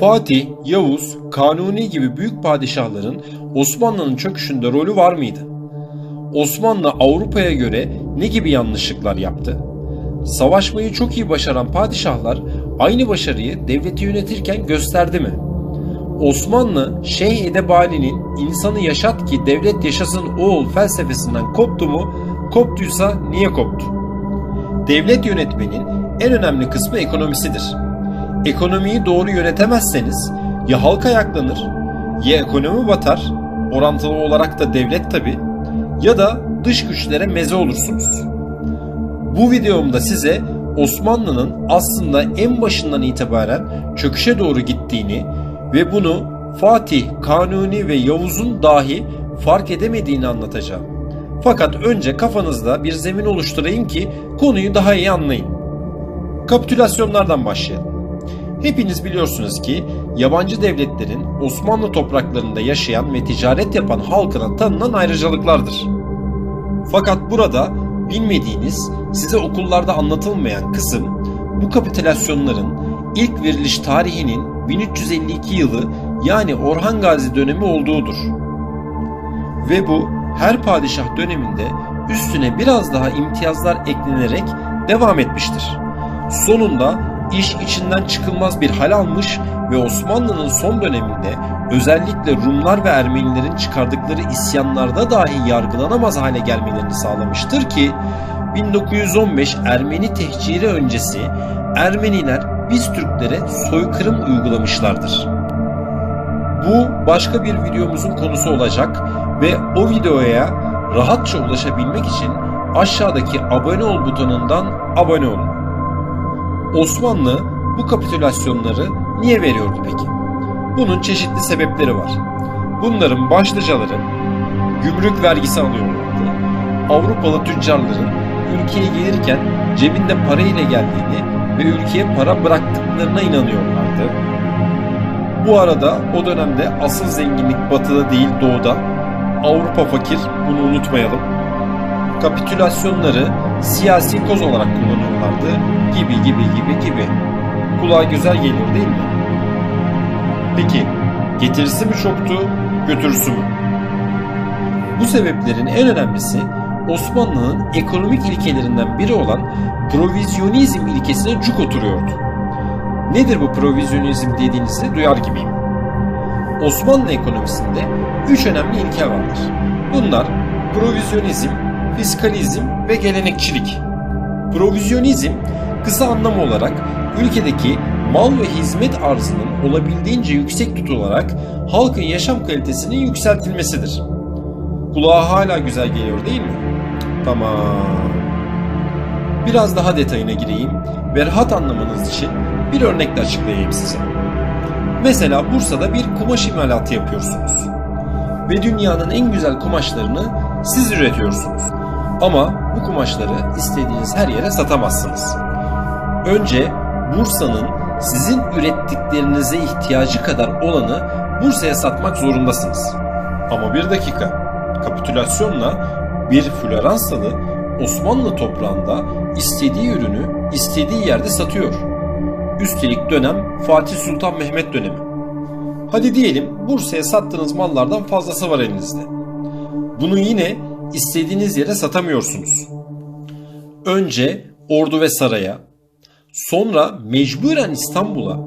Fatih, Yavuz, Kanuni gibi büyük padişahların Osmanlı'nın çöküşünde rolü var mıydı? Osmanlı Avrupa'ya göre ne gibi yanlışlıklar yaptı? Savaşmayı çok iyi başaran padişahlar aynı başarıyı devleti yönetirken gösterdi mi? Osmanlı Şeyh Edebali'nin insanı yaşat ki devlet yaşasın oğul felsefesinden koptu mu? Koptuysa niye koptu? Devlet yönetmenin en önemli kısmı ekonomisidir. Ekonomiyi doğru yönetemezseniz ya halk ayaklanır, ya ekonomi batar, orantılı olarak da devlet tabi, ya da dış güçlere meze olursunuz. Bu videomda size Osmanlı'nın aslında en başından itibaren çöküşe doğru gittiğini ve bunu Fatih, Kanuni ve Yavuz'un dahi fark edemediğini anlatacağım. Fakat önce kafanızda bir zemin oluşturayım ki konuyu daha iyi anlayın. Kapitülasyonlardan başlayalım. Hepiniz biliyorsunuz ki yabancı devletlerin Osmanlı topraklarında yaşayan ve ticaret yapan halkına tanınan ayrıcalıklardır. Fakat burada bilmediğiniz, size okullarda anlatılmayan kısım bu kapitülasyonların ilk veriliş tarihinin 1352 yılı yani Orhan Gazi dönemi olduğudur. Ve bu her padişah döneminde üstüne biraz daha imtiyazlar eklenerek devam etmiştir. Sonunda iş içinden çıkılmaz bir hal almış ve Osmanlı'nın son döneminde özellikle Rumlar ve Ermenilerin çıkardıkları isyanlarda dahi yargılanamaz hale gelmelerini sağlamıştır ki 1915 Ermeni tehciri öncesi Ermeniler biz Türklere soykırım uygulamışlardır. Bu başka bir videomuzun konusu olacak ve o videoya rahatça ulaşabilmek için aşağıdaki abone ol butonundan abone olun. Osmanlı bu kapitülasyonları niye veriyordu peki? Bunun çeşitli sebepleri var. Bunların başlıcaları gümrük vergisi alıyorlardı. Avrupalı tüccarların ülkeye gelirken cebinde para ile geldiğini ve ülkeye para bıraktıklarına inanıyorlardı. Bu arada o dönemde asıl zenginlik batıda değil doğuda. Avrupa fakir bunu unutmayalım. Kapitülasyonları siyasi koz olarak kullanıyorlardı gibi gibi gibi gibi. Kulağa güzel geliyor değil mi? Peki getirisi mi çoktu, götürüsü mü? Bu sebeplerin en önemlisi Osmanlı'nın ekonomik ilkelerinden biri olan provizyonizm ilkesine cuk oturuyordu. Nedir bu provizyonizm dediğinizde duyar gibiyim. Osmanlı ekonomisinde üç önemli ilke vardır. Bunlar provizyonizm, fiskalizm ve gelenekçilik. Provizyonizm kısa anlam olarak ülkedeki mal ve hizmet arzının olabildiğince yüksek tutularak halkın yaşam kalitesinin yükseltilmesidir. Kulağa hala güzel geliyor değil mi? Tamam. Biraz daha detayına gireyim ve rahat anlamanız için bir örnekle açıklayayım size. Mesela Bursa'da bir kumaş imalatı yapıyorsunuz. Ve dünyanın en güzel kumaşlarını siz üretiyorsunuz. Ama bu kumaşları istediğiniz her yere satamazsınız. Önce Bursa'nın sizin ürettiklerinize ihtiyacı kadar olanı Bursa'ya satmak zorundasınız. Ama bir dakika. Kapitülasyonla bir Floransalı Osmanlı toprağında istediği ürünü istediği yerde satıyor. Üstelik dönem Fatih Sultan Mehmet dönemi. Hadi diyelim Bursa'ya sattığınız mallardan fazlası var elinizde. Bunu yine istediğiniz yere satamıyorsunuz. Önce ordu ve saraya, sonra mecburen İstanbul'a.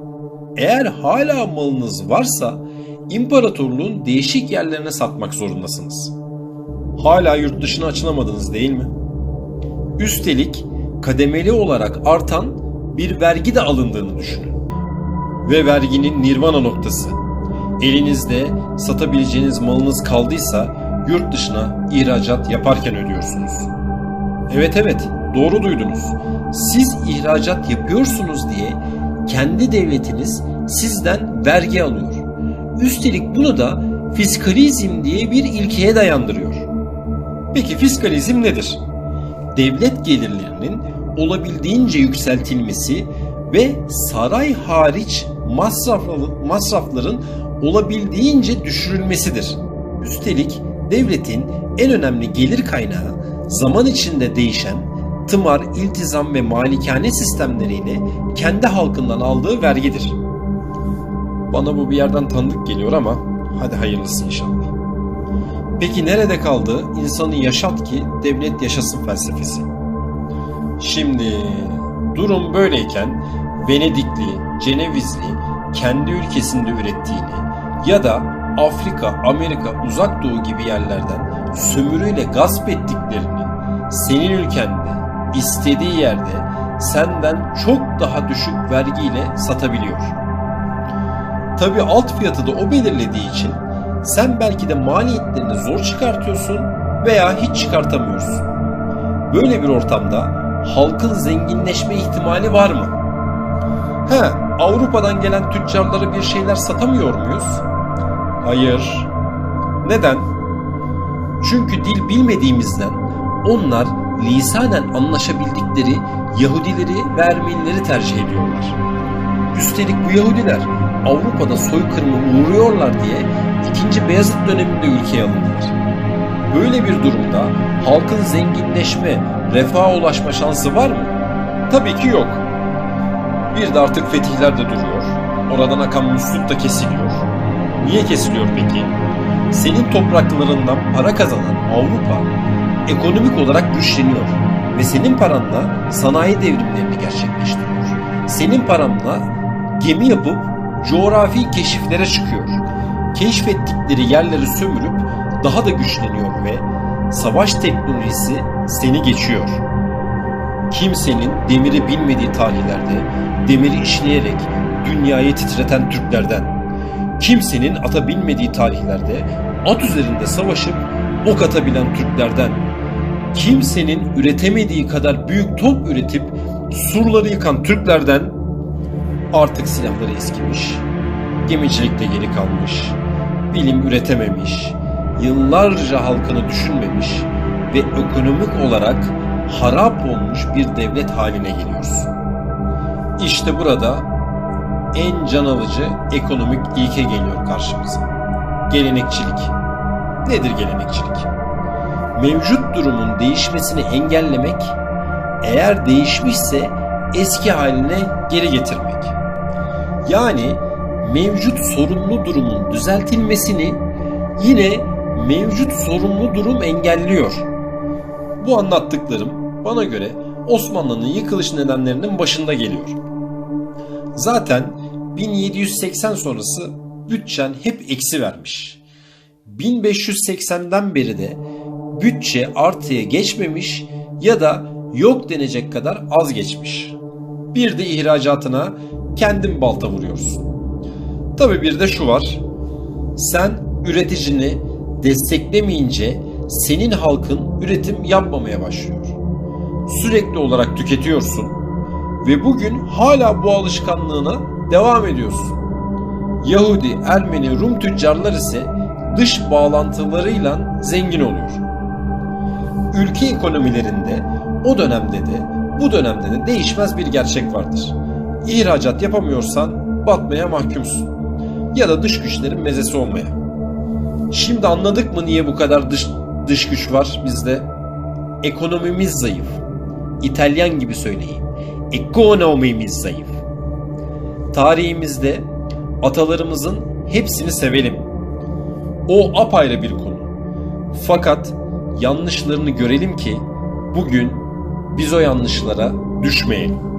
Eğer hala malınız varsa imparatorluğun değişik yerlerine satmak zorundasınız. Hala yurt dışına açılamadınız değil mi? Üstelik kademeli olarak artan bir vergi de alındığını düşünün. Ve verginin nirvana noktası. Elinizde satabileceğiniz malınız kaldıysa yurt dışına ihracat yaparken ödüyorsunuz. Evet evet doğru duydunuz. Siz ihracat yapıyorsunuz diye kendi devletiniz sizden vergi alıyor. Üstelik bunu da fiskalizm diye bir ilkeye dayandırıyor. Peki fiskalizm nedir? Devlet gelirlerinin olabildiğince yükseltilmesi ve saray hariç masraflı, masrafların olabildiğince düşürülmesidir. Üstelik devletin en önemli gelir kaynağı zaman içinde değişen tımar, iltizam ve malikane sistemleriyle kendi halkından aldığı vergidir. Bana bu bir yerden tanıdık geliyor ama hadi hayırlısı inşallah. Peki nerede kaldı insanı yaşat ki devlet yaşasın felsefesi? Şimdi durum böyleyken Venedikli, Cenevizli kendi ülkesinde ürettiğini ya da Afrika, Amerika, Uzak Doğu gibi yerlerden sömürüyle gasp ettiklerini senin ülkende, istediği yerde senden çok daha düşük vergiyle satabiliyor. Tabi alt fiyatı da o belirlediği için sen belki de maliyetlerini zor çıkartıyorsun veya hiç çıkartamıyorsun. Böyle bir ortamda halkın zenginleşme ihtimali var mı? He, Avrupa'dan gelen tüccarlara bir şeyler satamıyor muyuz? Hayır. Neden? Çünkü dil bilmediğimizden onlar lisanen anlaşabildikleri Yahudileri ve Ermenileri tercih ediyorlar. Üstelik bu Yahudiler Avrupa'da soykırıma uğruyorlar diye 2. Beyazıt döneminde ülkeye alındılar. Böyle bir durumda halkın zenginleşme, refaha ulaşma şansı var mı? Tabii ki yok. Bir de artık fetihler de duruyor. Oradan akan musluk da kesiliyor. Niye kesiliyor peki? Senin topraklarından para kazanan Avrupa ekonomik olarak güçleniyor ve senin paranla sanayi devrimlerini gerçekleştiriyor. Senin paranla gemi yapıp coğrafi keşiflere çıkıyor. Keşfettikleri yerleri sömürüp daha da güçleniyor ve savaş teknolojisi seni geçiyor. Kimsenin demiri bilmediği tarihlerde demiri işleyerek dünyayı titreten Türklerden, kimsenin ata bilmediği tarihlerde at üzerinde savaşıp ok atabilen Türklerden, kimsenin üretemediği kadar büyük top üretip surları yıkan Türklerden artık silahları eskimiş, gemicilikte geri kalmış, bilim üretememiş, yıllarca halkını düşünmemiş ve ekonomik olarak harap olmuş bir devlet haline geliyoruz. İşte burada en can alıcı ekonomik ilke geliyor karşımıza. Gelenekçilik. Nedir gelenekçilik? Mevcut durumun değişmesini engellemek, eğer değişmişse eski haline geri getirmek. Yani mevcut sorunlu durumun düzeltilmesini yine mevcut sorunlu durum engelliyor. Bu anlattıklarım bana göre Osmanlı'nın yıkılış nedenlerinin başında geliyor. Zaten 1780 sonrası bütçen hep eksi vermiş. 1580'den beri de bütçe artıya geçmemiş ya da yok denecek kadar az geçmiş. Bir de ihracatına kendin balta vuruyorsun. Tabi bir de şu var. Sen üreticini desteklemeyince senin halkın üretim yapmamaya başlıyor. Sürekli olarak tüketiyorsun ve bugün hala bu alışkanlığına devam ediyorsun. Yahudi, Ermeni, Rum tüccarlar ise dış bağlantılarıyla zengin oluyor. Ülke ekonomilerinde o dönemde de bu dönemde de değişmez bir gerçek vardır. İhracat yapamıyorsan batmaya mahkumsun. Ya da dış güçlerin mezesi olmaya. Şimdi anladık mı niye bu kadar dış, dış güç var bizde? Ekonomimiz zayıf. İtalyan gibi söyleyeyim. Ekonomimiz zayıf. Tarihimizde atalarımızın hepsini sevelim. O apayrı bir konu. Fakat yanlışlarını görelim ki bugün biz o yanlışlara düşmeyelim.